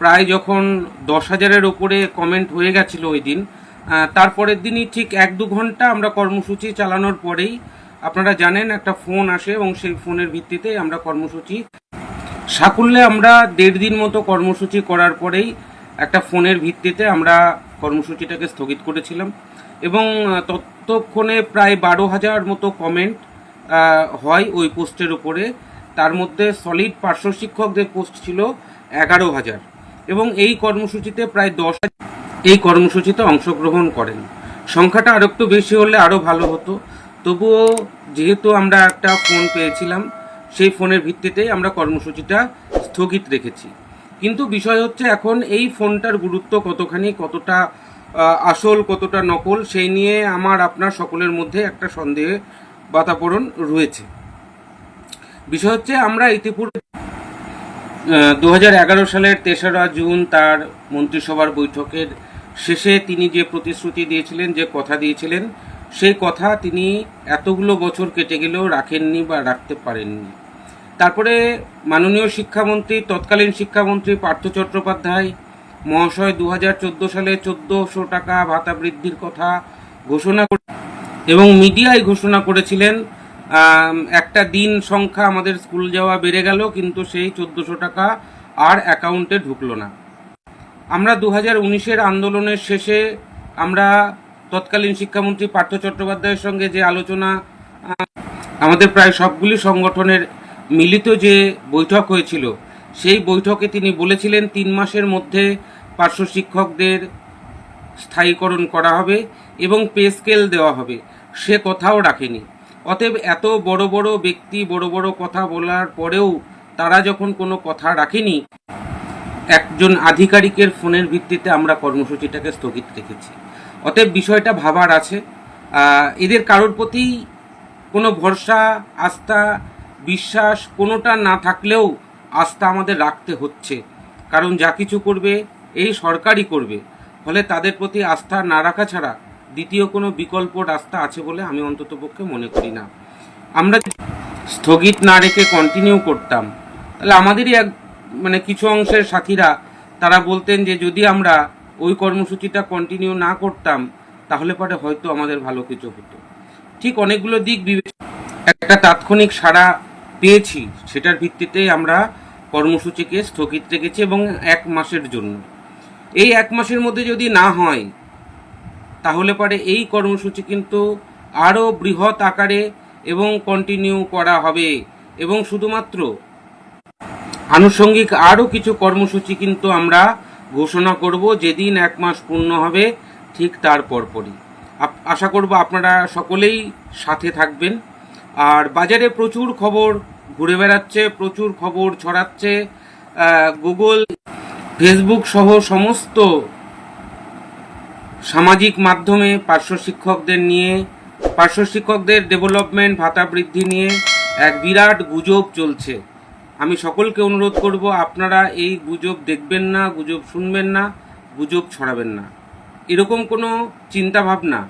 প্রায় যখন দশ হাজারের ওপরে কমেন্ট হয়ে গেছিল ওই দিন তারপরের দিনই ঠিক এক দু ঘণ্টা আমরা কর্মসূচি চালানোর পরেই, আপনারা জানেন একটা ফোন আসে এবং সেই ফোনের ভিত্তিতে আমরা কর্মসূচি সাকুল্যে আমরা দেড় দিন মতো কর্মসূচি করার পরেই একটা ফোনের ভিত্তিতে আমরা কর্মসূচিটাকে স্থগিত করেছিলাম এবং ততক্ষণে প্রায় বারো হাজার মতো কমেন্ট হয় ওই পোস্টের উপরে। তার মধ্যে সলিড পার্শ্ব শিক্ষকদের পোস্ট ছিল এগারো হাজার। এবং এই কর্মসূচিতে প্রায় দশ এই কর্মসূচিতে অংশগ্রহণ করেন। সংখ্যাটা আরও একটু বেশি হলে আরও ভালো হতো। তবুও যেহেতু আমরা একটা ফোন পেয়েছিলাম, সেই ফোনের ভিত্তিতেই আমরা কর্মসূচিটা স্থগিত রেখেছি। কিন্তু বিষয় হচ্ছে এখন এই ফোনটার গুরুত্ব কতখানি, কতটা আসল, কতটা নকল, সেই নিয়ে আমার, আপনার সকলের মধ্যে একটা সন্দেহে বাতাবরণ রয়েছে। বিষয় হচ্ছে আমরা ইতিপূর্বে দু হাজার এগারো সালের তেসরা জুন তার মন্ত্রিসভার বৈঠকের শেষে তিনি যে প্রতিশ্রুতি দিয়েছিলেন, যে কথা দিয়েছিলেন, সেই কথা তিনি এতগুলো বছর কেটে গেলেও রাখেননি বা রাখতে পারেননি। তারপরে মাননীয় শিক্ষামন্ত্রী, তৎকালীন শিক্ষামন্ত্রী পার্থ চট্টোপাধ্যায়, মহাশয় দু হাজার চোদ্দ সালে চোদ্দোশো টাকা ভাতা বৃদ্ধির কথা ঘোষণা এবং মিডিয়ায় ঘোষণা করেছিলেন একটা দিন সংখ্যা আমাদের স্কুল যাওয়া বেড়ে গেল, কিন্তু সেই চোদ্দোশো টাকা আর অ্যাকাউন্টে ঢুকলো না। আমরা দু হাজার উনিশের আন্দোলনের শেষে আমরা তৎকালীন শিক্ষামন্ত্রী পার্থ চট্টোপাধ্যায়ের সঙ্গে যে আলোচনা আমাদের প্রায় সবগুলি সংগঠনের মিলিত যে বৈঠক হয়েছিল, সেই বৈঠকে তিনি বলেছিলেন, তিন মাসের মধ্যে পার্শ্ব শিক্ষকদের স্থায়ীকরণ করা হবে এবং পে স্কেল দেওয়া হবে। সে কথাও রাখেনি। অতএব এত বড় বড় ব্যক্তি, বড় বড় কথা বলার পরেও তারা যখন কোনো কথা রাখেনি, একজন আধিকারিকের ফোনের ভিত্তিতে আমরা কর্মসূচিটাকে স্থগিত রেখেছি। অতএব বিষয়টা ভাবার আছে। এদের কারোর প্রতি কোনো ভরসা, আস্থা, বিশ্বাস কোনোটা না থাকলেও আস্থা আমাদের রাখতে হচ্ছে। কারণ যা কিছু করবে, এই সরকারই করবে। ফলে তাদের প্রতি আস্থা না রাখা ছাড়া দ্বিতীয় কোনো বিকল্প রাস্তা আছে বলে আমি অন্ততপক্ষে মনে করি না। আমরা স্থগিত না রেখে কন্টিনিউ করতাম, তাহলে আমাদেরই এক মানে কিছু অংশের সাথীরা, তারা বলতেন যে যদি আমরা ওই কর্মসূচিটা কন্টিনিউ না করতাম, তাহলে পরে হয়তো আমাদের ভালো কিছু হতো। ঠিক অনেকগুলো দিক একটা তাৎক্ষণিক সাড়া পেয়েছি, সেটার ভিত্তিতেই আমরা কর্মসূচিকে স্থগিত রেখেছি এবং এক মাসের জন্য। এই এক মাসের মধ্যে যদি না হয় তাহলে পরে এই কর্মসূচি কিন্তু আরও বৃহৎ আকারে এবং কন্টিনিউ করা হবে। এবং শুধুমাত্র আনুষঙ্গিক আরও কিছু কর্মসূচি কিন্তু আমরা ঘোষণা করব, যেদিন এক মাস পূর্ণ হবে, ঠিক তার পরপরই। আশা করব আপনারা সকলেই সাথে থাকবেন। আর বাজারে প্রচুর খবর ঘুরে বেড়াচ্ছে, প্রচুর খবর ছড়াচ্ছে। গুগল ফেসবুক সহ সমস্ত সামাজিক মাধ্যমে পার্শ্ব শিক্ষকদের নিয়ে, পার্শ্ব শিক্ষকদের ডেভেলপমেন্ট ভাতা বৃদ্ধি নিয়ে এক বিরাট গুজব চলছে। আমি সকলকে অনুরোধ করব, আপনারা এই গুজব দেখবেন না, গুজব শুনবেন না, গুজব ছড়াবেন না। এরকম কোনো চিন্তা ভাবনা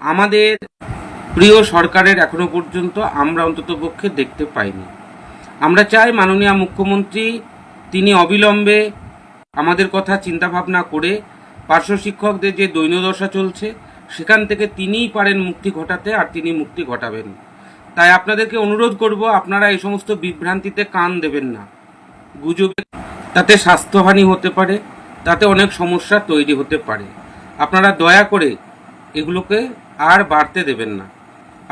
আমাদের প্রিয় সরকারের এখনও পর্যন্ত আমরা অন্ততপক্ষে দেখতে পাইনি। আমরা চাই মাননীয় মুখ্যমন্ত্রী, তিনি অবিলম্বে আমাদের কথা চিন্তা ভাবনা করে পার্শ্ব শিক্ষকদের যে দৈন্যদশা চলছে, সেখান থেকে তিনিই পারেন মুক্তি ঘটাতে আর তিনি মুক্তি ঘটাবেন। তাই আপনাদেরকে অনুরোধ করব, আপনারা এই সমস্ত বিভ্রান্তিতে কান দেবেন না। গুজবে তাতে স্বাস্থ্যহানি হতে পারে, তাতে অনেক সমস্যা তৈরি হতে পারে। আপনারা দয়া করে এগুলোকে আর বাড়তে দেবেন না।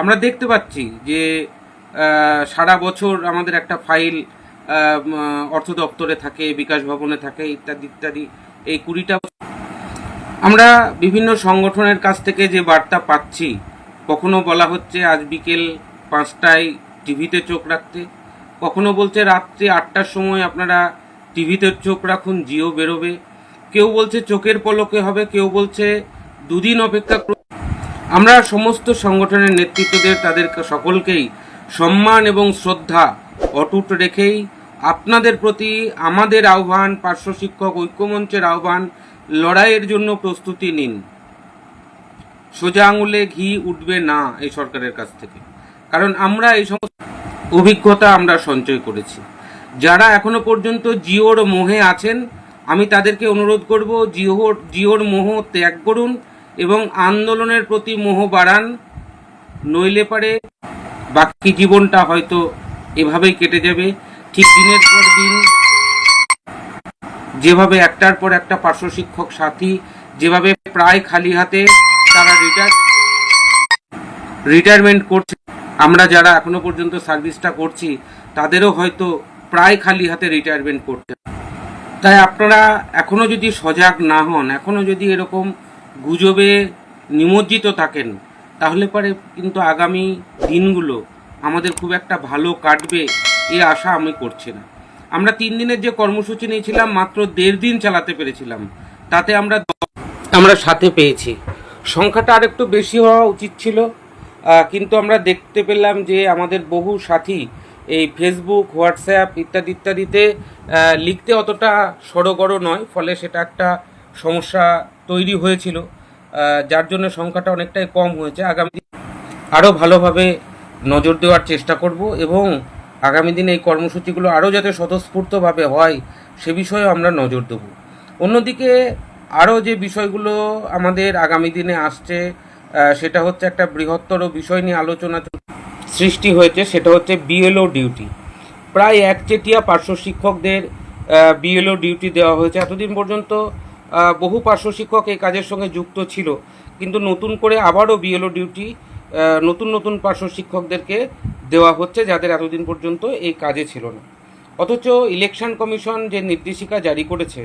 আমরা দেখতে পাচ্ছি যে সারা বছর আমাদের একটা ফাইল অর্থ দপ্তরে থাকে, বিকাশ ভবনে থাকে, ইত্যাদি ইত্যাদি। এই কুড়িটা আমরা বিভিন্ন সংগঠনের কাছ থেকে যে বার্তা পাচ্ছি, কখনো বলা হচ্ছে আজ বিকেল পাঁচটায় টিভিতে চোখ রাখতে, কখনো বলছে রাত্রি আটটার সময় আপনারা টিভিতে চোখ রাখুন, জিও বেরোবে। কেউ বলছে চোখের পলকে হবে, কেউ বলছে দুদিন অপেক্ষা আমরা সমস্ত সংগঠনের নেতৃত্বদের, তাদের সকলকেই সম্মান এবং শ্রদ্ধা অটুট রেখেই আপনাদের প্রতি আমাদের আহ্বান, পার্শ্ব শিক্ষক ঐক্যমঞ্চের আহ্বান লড়াইয়ের জন্য প্রস্তুতি নিন। সোজা আঙুলে ঘি উঠবে না এই সরকারের কাছ থেকে। কারণ আমরা এই সমস্ত অভিজ্ঞতা আমরা সঞ্চয় করেছি। যারা এখনও পর্যন্ত জিওর মোহে আছেন, আমি তাদেরকে অনুরোধ করব জিওর জিওর মোহ ত্যাগ করুন এবং আন্দোলনের প্রতি মোহ বাড়ান। নইলে পারে বাকি জীবনটা হয়তো এভাবেই কেটে যাবে। ঠিক দিনের পর দিন যেভাবে একটার পর একটা পার্শ্ব শিক্ষক সাথী, যেভাবে প্রায় খালি হাতে তারা রিটায়ার রিটায়ারমেন্ট করছে। আমরা যারা এখনও পর্যন্ত সার্ভিসটা করছি, তাদেরও হয়তো প্রায় খালি হাতে রিটায়ারমেন্ট করতে তাই আপনারা এখনও যদি সজাগ না হন, এখনও যদি এরকম গুজবে নিমজ্জিত থাকেন, তাহলে পরে কিন্তু আগামী দিনগুলো আমাদের খুব একটা ভালো কাটবে এই আশা আমি করছি না। আমরা তিন দিনের যে কর্মসূচি নিয়েছিলাম, মাত্র দেড় দিন চালাতে পেরেছিলাম। তাতে আমরা আমরা সাথে পেয়েছি। সংখ্যাটা আর একটু বেশি হওয়া উচিত ছিল। কিন্তু আমরা দেখতে পেলাম যে আমাদের বহু সাথী এই ফেসবুক হোয়াটসঅ্যাপ ইত্যাদি ইত্যাদিতে লিখতে অতটা সড়গড় নয়, ফলে সেটা একটা সমস্যা তৈরি হয়েছিল। যার জন্য সংখ্যাটা অনেকটাই কম হয়েছে। আগামী আরও ভালোভাবে নজর দেওয়ার চেষ্টা করব এবং আগামী দিনে এই কর্মসূচিগুলো আরও যাতে স্বতঃস্ফূর্তভাবে হয়, সে বিষয়েও আমরা নজর দেব। অন্যদিকে আরও যে বিষয়গুলো আমাদের আগামী দিনে আসছে সেটা হচ্ছে একটা বৃহত্তর বিষয় নিয়ে আলোচনা সৃষ্টি হয়েছে, সেটা হচ্ছে বিএলও ডিউটি। প্রায় একচেটিয়া পার্শ্ব শিক্ষকদের বিএলও ডিউটি দেওয়া হয়েছে। এতদিন পর্যন্ত বহু পার্শ্ব শিক্ষক এই কাজের সঙ্গে যুক্ত ছিল, কিন্তু নতুন করে আবারও বিএলও ডিউটি নতুন নতুন পার্শ্ব শিক্ষকদেরকে দেওয়া হচ্ছে যাদের এতদিন পর্যন্ত এই কাজে ছিল না। অথচ ইলেকশন কমিশন যে নির্দেশিকা জারি করেছে,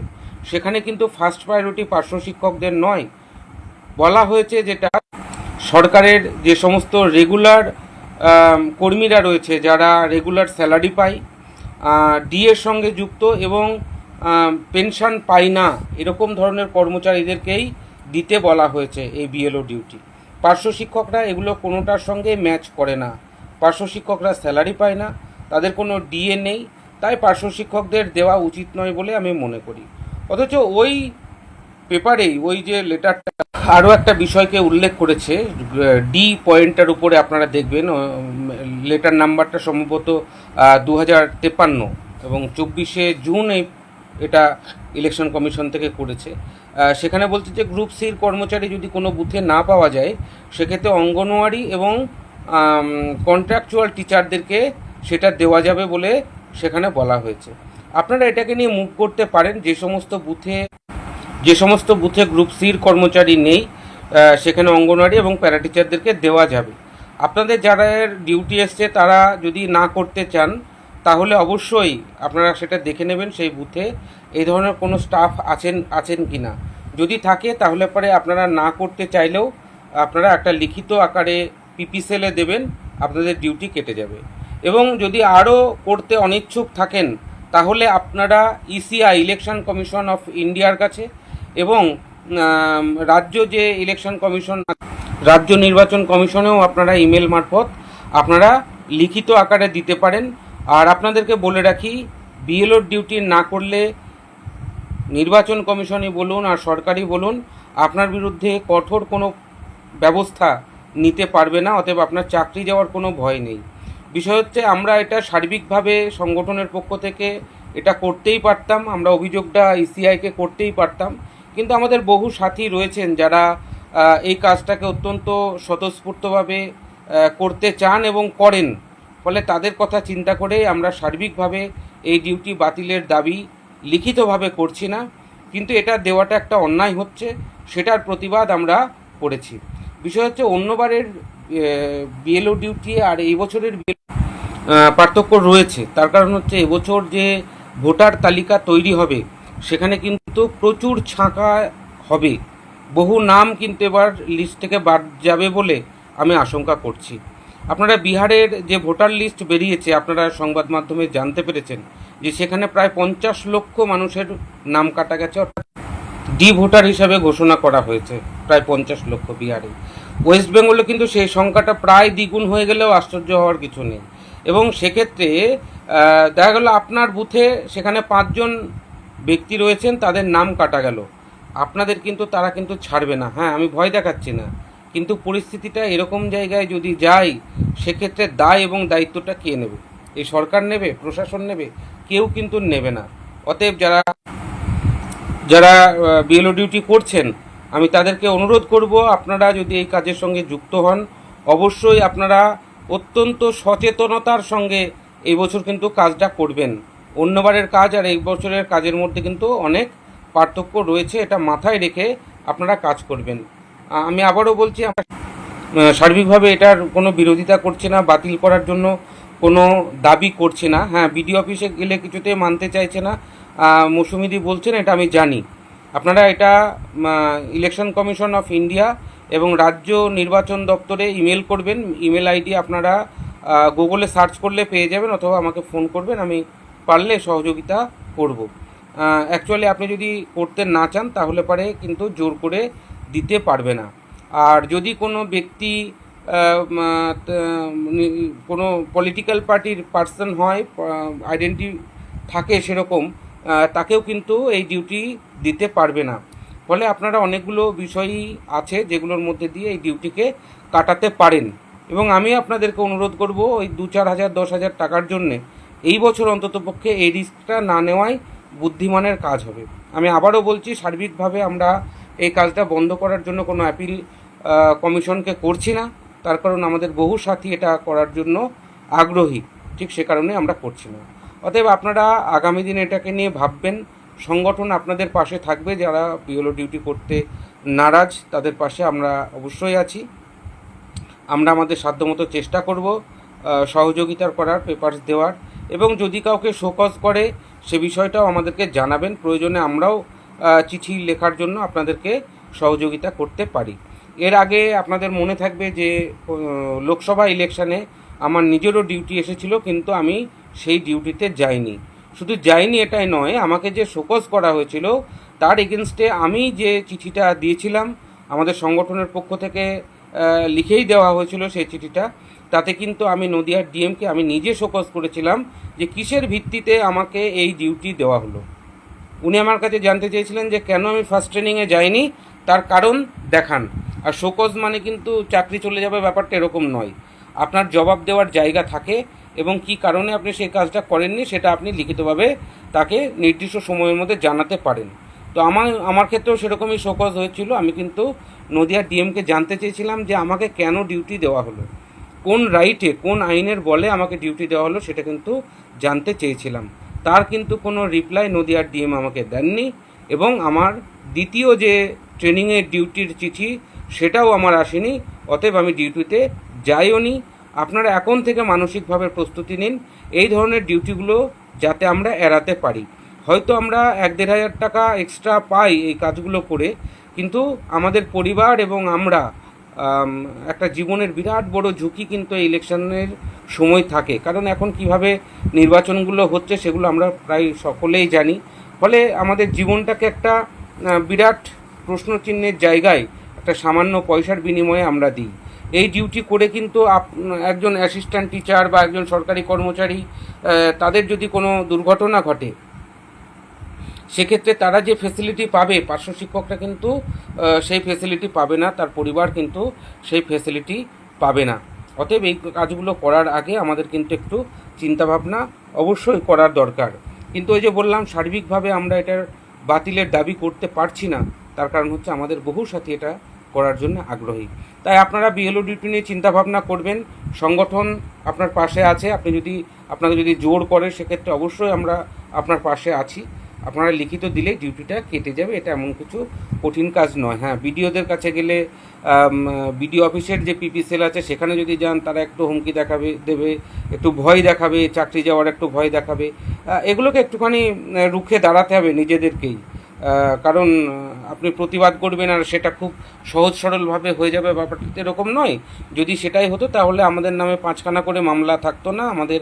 সেখানে কিন্তু ফার্স্ট প্রায়োরিটি পার্শ্ব শিক্ষকদের নয়। বলা হয়েছে যেটা সরকারের যে সমস্ত রেগুলার কর্মীরা রয়েছে, যারা রেগুলার স্যালারি পায় ডিএর সঙ্গে যুক্ত এবং পেনশন পায় না, এরকম ধরনের কর্মচারীদেরকেই দিতে বলা হয়েছে এই বিএলও ডিউটি পার্শ্ব শিক্ষকরা এগুলো কোনোটার সঙ্গে ম্যাচ করে না। পার্শ্ব শিক্ষকরা স্যালারি পায় না, তাদের কোনো ডিএ নেই, তাই পার্শ্ব শিক্ষকদের দেওয়া উচিত নয় বলে আমি মনে করি। অথচ ওই পেপারেই, ওই যে লেটারটা আরও একটা বিষয়কে উল্লেখ করেছে ডি পয়েন্টটার উপরে আপনারা দেখবেন লেটার নাম্বারটা সম্ভবত দু হাজার তেপান্ন এবং চব্বিশে জুন এই এটা ইলেকশন কমিশন থেকে করেছে। সেখানে বলছে যে গ্রুপ সির কর্মচারী যদি কোনো বুথে না পাওয়া যায়, সেক্ষেত্রে অঙ্গনওয়াড়ি এবং কন্ট্রাকচুয়াল টিচারদেরকে সেটা দেওয়া যাবে বলে সেখানে বলা হয়েছে। আপনারা এটাকে নিয়ে মুভ করতে পারেন, যে সমস্ত বুথে যে সমস্ত বুথে গ্রুপ সির কর্মচারী নেই সেখানে অঙ্গনওয়াড়ি এবং প্যারা টিচারদেরকে দেওয়া যাবে। আপনাদের যারা ডিউটি এসছে, তারা যদি না করতে চান তাহলে অবশ্যই আপনারা সেটা দেখে নেবেন সেই বুথে এই ধরনের কোনো স্টাফ আছেন আছেন কি না যদি থাকে তাহলে পরে আপনারা না করতে চাইলেও আপনারা একটা লিখিত আকারে পিপিসেলে দেবেন, আপনাদের ডিউটি কেটে যাবে। এবং যদি আরও করতে অনিচ্ছুক থাকেন, তাহলে আপনারা ইসিআই ইলেকশন কমিশন অফ ইন্ডিয়ার কাছে এবং রাজ্য যে ইলেকশন কমিশন রাজ্য নির্বাচন কমিশনেও আপনারা ইমেল মারফত আপনারা লিখিত আকারে দিতে পারেন। আর আপনাদেরকে বলে রাখি বিএলওর ডিউটি না করলে নির্বাচন কমিশনই বলুন আর সরকারই বলুন, আপনার বিরুদ্ধে কঠোর কোনো ব্যবস্থা নিতে পারবে না, অতএব আপনার চাকরি যাওয়ার কোনো ভয় নেই। বিষয় হচ্ছে, আমরা এটা সার্বিকভাবে সংগঠনের পক্ষ থেকে এটা করতেই পারতাম, আমরা অভিযোগটা ইসিআইকে করতেই পারতাম, কিন্তু আমাদের বহু সাথী রয়েছেন যারা এই কাজটাকে অত্যন্ত স্বতঃস্ফূর্তভাবে করতে চান এবং করেন। ফলে তাদের কথা চিন্তা করে আমরা সার্বিকভাবে এই ডিউটি বাতিলের দাবি লিখিতভাবে করছি না, কিন্তু এটা দেওয়াটা একটা অন্যায় হচ্ছে, সেটার প্রতিবাদ আমরা করেছি। বিষয় হচ্ছে অন্যবারের বিএলও ডিউটি আর এই বছরের পার্থক্য রয়েছে। তার কারণ হচ্ছে এবছর যে ভোটার তালিকা তৈরি হবে, সেখানে কিন্তু প্রচুর ছাঁকা হবে। বহু নাম কিন্তু এবার লিস্ট থেকে বাদ যাবে বলে আমি আশঙ্কা করছি। আপনারা বিহারের যে ভোটার লিস্ট বেরিয়েছে, আপনারা সংবাদ মাধ্যমে জানতে পেরেছেন যে সেখানে প্রায় পঞ্চাশ লক্ষ মানুষের নাম কাটা গেছে, অর্থাৎ ডি ভোটার হিসাবে ঘোষণা করা হয়েছে প্রায় পঞ্চাশ লক্ষ বিহারে। ওয়েস্ট বেঙ্গলে কিন্তু সেই সংখ্যাটা প্রায় দ্বিগুণ হয়ে গেলেও আশ্চর্য হওয়ার কিছু নেই। এবং সেক্ষেত্রে দেখা গেল আপনার বুথে সেখানে পাঁচজন ব্যক্তি রয়েছেন, তাদের নাম কাটা গেল। আপনাদের কিন্তু, তারা কিন্তু ছাড়বে না। হ্যাঁ আমি ভয় দেখাচ্ছি না। কিন্তু পরিস্থিতিটা এরকম জায়গায় যদি যায় সেক্ষেত্রে দায় এবং দায়িত্বটা কে নেবে? এই সরকার নেবে? প্রশাসন নেবে? কেউ কিন্তু নেবে না। অতএব যারা যারা বিএলও ডিউটি করছেন, আমি তাদেরকে অনুরোধ করব, আপনারা যদি এই কাজের সঙ্গে যুক্ত হন, অবশ্যই আপনারা অত্যন্ত সচেতনতার সঙ্গে এই বছর কিন্তু কাজটা করবেন। অন্যবারের কাজ আর এই বছরের কাজের মধ্যে কিন্তু অনেক পার্থক্য রয়েছে, এটা মাথায় রেখে আপনারা কাজ করবেন। আমি আবারও বলছি সার্বিকভাবে এটার কোনো বিরোধিতা করছে না, বাতিল করার জন্য কোনো দাবি করছে না। হ্যাঁ বিডিও অফিসে গেলে কিছুতে মানতে চাইছে না। মৌসুমিদি বলছেন, এটা আমি জানি। আপনারা এটা ইলেকশন কমিশন অফ ইন্ডিয়া এবং রাজ্য নির্বাচন দপ্তরে ইমেল করবেন। ইমেল আইডি আপনারা গুগলে সার্চ করলে পেয়ে যাবেন অথবা আমাকে ফোন করবেন, আমি পারলে সহযোগিতা করব। অ্যাকচুয়ালি আপনি যদি করতে না চান, তাহলে পারে কিন্তু জোর করে দিতে পারবে না। আর যদি কোনো ব্যক্তি কোনো পলিটিক্যাল পার্টির পার্সন হয় আইডেন্টি থাকে সেরকম তাকেও কিন্তু এই ডিউটি দিতে পারবে না। ফলে আপনারা অনেকগুলো বিষয়ই আছে যেগুলোর মধ্যে দিয়ে এই ডিউটিকে কাটাতে পারেন। এবং আমি আপনাদেরকে অনুরোধ করব ওই দু চার হাজার, দশ হাজার টাকার জন্যে এই বছর অন্ততপক্ষে এই রিস্কটা না নেওয়াই বুদ্ধিমানের কাজ হবে। আমি আবারও বলছি, সার্বিকভাবে আমরা এই কাজটা বন্ধ করার জন্য কোনো অ্যাপিল কমিশনকে করছি না। তার কারণ আমাদের বহু সাথী এটা করার জন্য আগ্রহী। ঠিক সে কারণে আমরা করছি না। অতএব আপনারা আগামী দিনে এটাকে নিয়ে ভাববেন। সংগঠন আপনাদের পাশে থাকবে। যারা বিএলও ডিউটি করতে নারাজ, তাদের পাশে আমরা অবশ্যই আছি। আমরা আমাদের সাধ্যমতো চেষ্টা করব সহযোগিতার করার পেপারস দেওয়ার। এবং যদি কাউকে শোকজ করে, সে বিষয়টাও আমাদেরকে জানাবেন। প্রয়োজনে আমরাও চিঠি লেখার জন্য আপনাদেরকে সহযোগিতা করতে পারি। এর আগে আপনাদের মনে থাকবে যে লোকসভা ইলেকশানে আমার নিজেরও ডিউটি এসেছিল, কিন্তু আমি সেই ডিউটিতে যাইনি। শুধু যাইনি এটাই নয়, আমাকে যে শোকজ করা হয়েছিল, তার এগেনস্টে আমি যে চিঠিটা দিয়েছিলাম, আমাদের সংগঠনের পক্ষ থেকে লিখেই দেওয়া হয়েছিল সেই চিঠিটা, তাতে কিন্তু আমি নদিয়ার ডিএমকে আমি নিজে শোকজ করেছিলাম যে কিসের ভিত্তিতে আমাকে এই ডিউটি দেওয়া হলো। উনি আমার কাছে জানতে চেয়েছিলেন যে কেন আমি ফার্স্ট ট্রেনিংয়ে যাইনি, তার কারণ দেখান। আর শোকজ মানে কিন্তু চাকরি চলে যাবে ব্যাপারটা এরকম নয়। আপনার জবাব দেওয়ার জায়গা থাকে এবং কি কারণে আপনি সেই কাজটা করেননি সেটা আপনি লিখিতভাবে তাকে নির্দিষ্ট সময়ের মধ্যে জানাতে পারেন। তো আমার আমার ক্ষেত্রেও সেরকমই শোকজ হয়েছিল। আমি কিন্তু নদিয়া ডিএমকে জানতে চেয়েছিলাম যে আমাকে কেন ডিউটি দেওয়া হলো। কোন রাইটে কোন আইনের বলে আমাকে ডিউটি দেওয়া হলো সেটা কিন্তু জানতে চেয়েছিলাম। তার কিন্তু কোনো রিপ্লাই নদিয়ার ডিএম আমাকে দেননি এবং আমার দ্বিতীয় যে ট্রেনিংয়ের ডিউটির চিঠি সেটাও আমার আসেনি অতএব আমি ডিউটিতে যাইও নি। আপনারা এখন থেকে মানসিকভাবে প্রস্তুতি নিন এই ধরনের ডিউটিগুলো যাতে আমরা এড়াতে পারি। হয়তো আমরা এক দেড় হাজার টাকা এক্সট্রা পাই এই কাজগুলো করে কিন্তু আমাদের পরিবার এবং আমরা আম, একটা জীবনের বিরাট বড় ঝুঁকি কিন্তু এই ইলেকশনের সময় থাকে। কারণ এখন কীভাবে নির্বাচনগুলো হচ্ছে সেগুলো আমরা প্রায় সকলেই জানি। ফলে আমাদের জীবনটাকে একটা বিরাট প্রশ্নচিহ্নের জায়গায় একটা সামান্য পয়সার বিনিময়ে আমরা দিই। এই ডিউটি করে কিন্তু একজন অ্যাসিস্ট্যান্ট টিচার বা একজন সরকারি কর্মচারী তাদের যদি কোনো দুর্ঘটনা ঘটে সেক্ষেত্রে তারা যে ফেসিলিটি পাবে, পার্শ্ব শিক্ষকরা কিন্তু সেই ফেসিলিটি পাবে না, তার পরিবার কিন্তু সেই ফেসিলিটি পাবে না। অতএব এই কাজগুলো করার আগে আমাদের কিন্তু একটু চিন্তাভাবনা অবশ্যই করার দরকার। কিন্তু ওই যে বললাম, সার্বিকভাবে আমরা এটার বাতিলের দাবি করতে পারছি না, তার কারণ হচ্ছে আমাদের বহু সাথী এটা করার জন্য আগ্রহী। তাই আপনারা বিএলও ডিউটি নিয়ে চিন্তাভাবনা করবেন, সংগঠন আপনার পাশে আছে, আপনি যদি, আপনাকে যদি জোর করে, সেক্ষেত্রে অবশ্যই আমরা আপনার পাশে আছি। আপনারা লিখিত দিলেই ডিউটিটা কেটে যাবে, এটা এমন কিছু কঠিন কাজ নয়। হ্যাঁ বিডিওদের কাছে গেলে বিডিও অফিসের যে পিপি সেল আছে, সেখানে যদি যান, তারা একটু হুমকি দেখাবে, দেবে, একটু ভয় দেখাবে, চাকরি যাওয়ার একটু ভয় দেখাবে। এগুলোকে একটুখানি রুখে দাঁড়াতে হবে নিজেদেরকেই। কারণ আপনি প্রতিবাদ করবেন আর সেটা খুব সহজ সরলভাবে হয়ে যাবে ব্যাপারটা এরকম নয়। যদি সেটাই হতো, তাহলে আমাদের নামে পাঁচখানা করে মামলা থাকতো না, আমাদের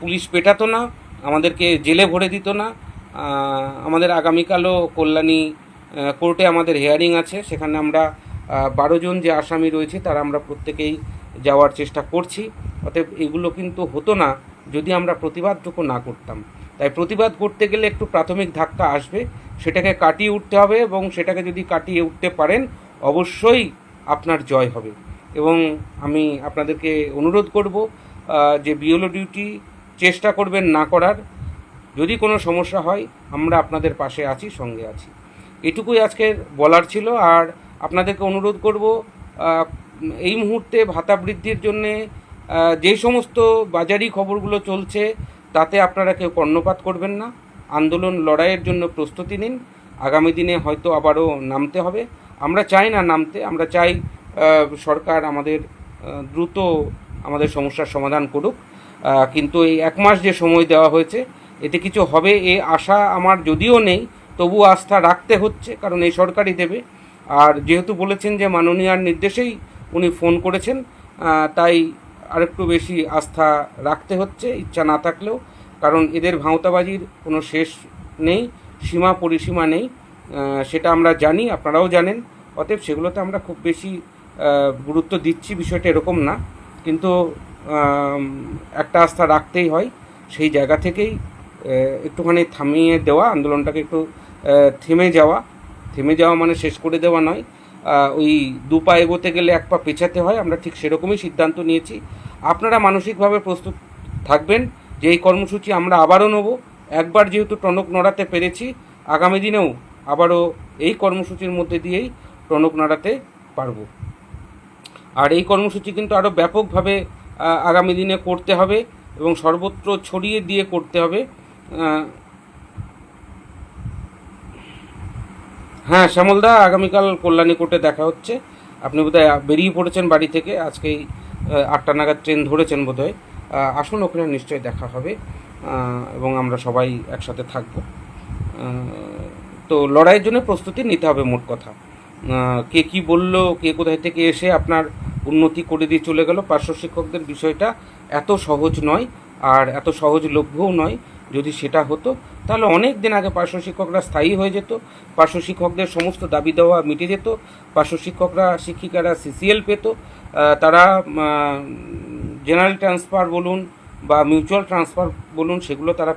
পুলিশ পেটাতো না, আমাদেরকে জেলে ভরে দিত না। আমাদের আগামীকালও কল্যাণী কোর্টে আমাদের হেয়ারিং আছে। সেখানে আমরা বারো জন যে আসামি রয়েছে, তারা আমরা প্রত্যেকেই যাওয়ার চেষ্টা করছি। অতএব এগুলো কিন্তু হতো না যদি আমরা প্রতিবাদটুকু না করতাম। তাই প্রতিবাদ করতে গেলে একটু প্রাথমিক ধাক্কা আসবে। সেটাকে কাটিয়ে উঠতে হবে এবং সেটাকে যদি কাটিয়ে উঠতে পারেন, অবশ্যই আপনার জয় হবে। এবং আমি আপনাদেরকে অনুরোধ করব যে বিএলও ডিউটি চেষ্টা করবেন না করার। যদি কোনো সমস্যা হয়, আমরা আপনাদের পাশে আছি, সঙ্গে আছি। এটুকুই আজকের বলার ছিল, আর আপনাদেরকে অনুরোধ করব এই মুহূর্তে ভাতা বৃদ্ধির জন্যে যে সমস্ত বাজারি খবরগুলো চলছে, তাতে আপনারা কেউ কর্ণপাত করবেন না। আন্দোলন লড়াইয়ের জন্য প্রস্তুতি নিন। আগামী দিনে হয়তো আবারও নামতে হবে। আমরা চাই না নামতে, আমরা চাই সরকার আমাদের দ্রুত আমাদের সমস্যার সমাধান করুক। কিন্তু এই এক মাস যে সময় দেওয়া হয়েছে এতে কিছু হবে, এ আশা আমার যদিও নেই তবু আস্থা রাখতে হচ্ছে, কারণ এই সরকারই দেবে। আর যেহেতু বলেছেন যে মাননীয়ার নির্দেশেই উনি ফোন করেছেন তাই আরেকটু বেশি আস্থা রাখতে হচ্ছে, ইচ্ছা না থাকলেও, কারণ এদের ভাঁওতাবাজির কোনো শেষ নেই, সীমা পরিসীমা নেই সেটা আমরা জানি, আপনারাও জানেন, অতএব সেগুলোতে আমরা খুব বেশি গুরুত্ব দিচ্ছি, বিষয়টা এরকম না। কিন্তু একটা আস্থা রাখতেই হয়, সেই জায়গা থেকেই একটুখানি থামিয়ে দেওয়া, আন্দোলনটাকে একটু থেমে যাওয়া। থেমে যাওয়া মানে শেষ করে দেওয়া নয়। ওই দু পা এগোতে গেলে এক পা পেছাতে হয়, আমরা ঠিক সেরকমই সিদ্ধান্ত নিয়েছি। আপনারা মানসিকভাবে প্রস্তুত থাকবেন যে এই কর্মসূচি আমরা আবারও নেব। একবার যেহেতু টনক নড়াতে পেরেছি, আগামী দিনেও আবারও এই কর্মসূচির মধ্যে দিয়েই টনক নাড়াতে পারব। আর এই কর্মসূচি কিন্তু আরও ব্যাপকভাবে আগামী দিনে করতে হবে এবং সর্বত্র ছড়িয়ে দিয়ে করতে হবে। হ্যাঁ শ্যামলদা, আগামীকাল কল্যাণী কোর্টে দেখা হচ্ছে। আপনি বোধহয় বেরিয়ে পড়েছেন বাড়ি থেকে, আজকেই আটটা নাগাদ ট্রেন ধরেছেন বোধহয়। আসুন, ওখানে নিশ্চয়ই দেখা হবে এবং আমরা সবাই একসাথে থাকব। তো লড়াইয়ের জন্য প্রস্তুতি নিতে হবে মোট কথা। কে কি বলল, কে কোথায় থেকে এসে আপনার উন্নতি করে দিয়ে চলে গেল, পার্শ্ব শিক্ষকদের বিষয়টা এত সহজ নয়, আর এত সহজলভ্যও নয়। যদি সেটা হতো, তাহলে অনেক দিন আগে পার্শ্ব শিক্ষকরা স্থায়ী হয়ে যেত, পার্শ্ব শিক্ষকদের সমস্ত দাবি দেওয়া মিটে যেত, পার্শ্ব শিক্ষকরা, শিক্ষিকারা সিসিএল পেত তারা জেনারেল ট্রান্সফার বলুন বা মিউচুয়াল ট্রান্সফার বলুন, সেগুলো তারা